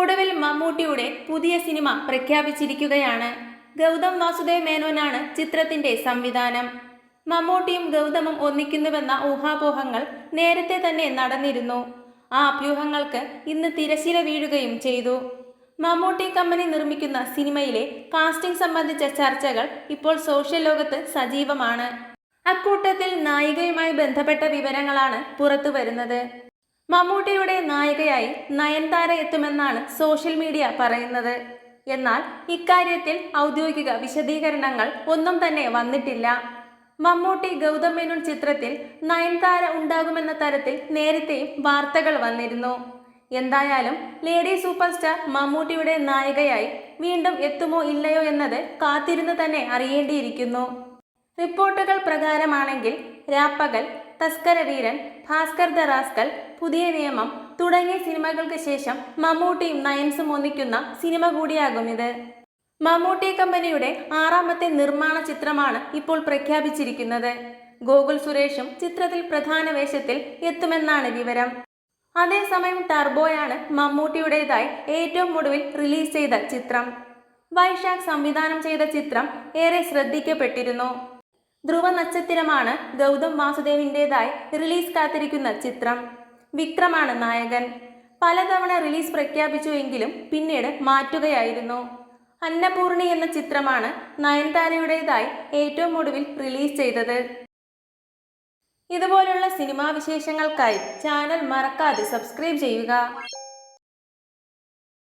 ഒടുവിൽ മമ്മൂട്ടിയുടെ പുതിയ സിനിമ പ്രഖ്യാപിച്ചിരിക്കുകയാണ്. ഗൗതം വാസുദേവ് മേനോനാണ് ചിത്രത്തിന്റെ സംവിധാനം. മമ്മൂട്ടിയും ഗൗതമും ഒന്നിക്കുന്നുവെന്ന ഊഹാപോഹങ്ങൾ നേരത്തെ തന്നെ നടന്നിരുന്നു. ആ അഭ്യൂഹങ്ങൾക്ക് ഇന്ന് തിരശീല വീഴുകയും ചെയ്തു. മമ്മൂട്ടി കമ്പനി നിർമ്മിക്കുന്ന സിനിമയിലെ കാസ്റ്റിംഗ് സംബന്ധിച്ച ചർച്ചകൾ ഇപ്പോൾ സോഷ്യൽ ലോകത്ത് സജീവമാണ്. അക്കൂട്ടത്തിൽ നായികയുമായി ബന്ധപ്പെട്ട വിവരങ്ങളാണ് പുറത്തു വരുന്നത് മമ്മൂട്ടിയുടെ നായികയായി നയൻതാര എത്തുമെന്നാണ് സോഷ്യൽ മീഡിയ പറയുന്നത്. എന്നാൽ ഇക്കാര്യത്തിൽ ഔദ്യോഗിക വിശദീകരണങ്ങൾ ഒന്നും തന്നെ വന്നിട്ടില്ല. മമ്മൂട്ടി ഗൗതം മേനോൻ ചിത്രത്തിൽ നയൻതാര ഉണ്ടാകുമെന്ന തരത്തിൽ നേരത്തെയും വാർത്തകൾ വന്നിരുന്നു. എന്തായാലും ലേഡി സൂപ്പർ സ്റ്റാർ മമ്മൂട്ടിയുടെ നായികയായി വീണ്ടും എത്തുമോ ഇല്ലയോ എന്നത് കാത്തിരുന്ന് തന്നെ അറിയേണ്ടിയിരിക്കുന്നു. റിപ്പോർട്ടുകൾ പ്രകാരമാണെങ്കിൽ രാപ്പകൽ തസ്കരവീരൻ ഭാസ്കർ ദ റാസ്കൽ പുതിയ നിയമം തുടങ്ങിയ സിനിമകൾക്ക് ശേഷം മമ്മൂട്ടിയും നയൻസും ഒന്നിക്കുന്ന സിനിമ കൂടിയാകും ഇത്. മമ്മൂട്ടി കമ്പനിയുടെ ആറാമത്തെ നിർമ്മാണ ചിത്രമാണ് ഇപ്പോൾ പ്രഖ്യാപിച്ചിരിക്കുന്നത്. ഗോകുൽ സുരേഷും ചിത്രത്തിൽ പ്രധാന വേഷത്തിൽ എത്തുമെന്നാണ് വിവരം. അതേസമയം ടർബോയാണ് മമ്മൂട്ടിയുടേതായി ഏറ്റവും ഒടുവിൽ റിലീസ് ചെയ്ത ചിത്രം. വൈശാഖ് സംവിധാനം ചെയ്ത ചിത്രം ഏറെ ശ്രദ്ധിക്കപ്പെട്ടിരുന്നു. ധ്രുവ നക്ഷത്രമാണ് ഗൗതം വാസുദേവിന്റെതായി റിലീസ് കാത്തിരിക്കുന്ന ചിത്രം. വിക്രമാണ് നായകൻ. പലതവണ റിലീസ് പ്രഖ്യാപിച്ചുവെങ്കിലും പിന്നീട് മാറ്റുകയായിരുന്നു. അന്നപൂർണി എന്ന ചിത്രമാണ് നയൻതാരയുടേതായി ഏറ്റവും ഒടുവിൽ റിലീസ് ചെയ്തത്. ഇതുപോലുള്ള സിനിമാ വിശേഷങ്ങൾക്കായി ചാനൽ മറക്കാതെ സബ്സ്ക്രൈബ് ചെയ്യുക.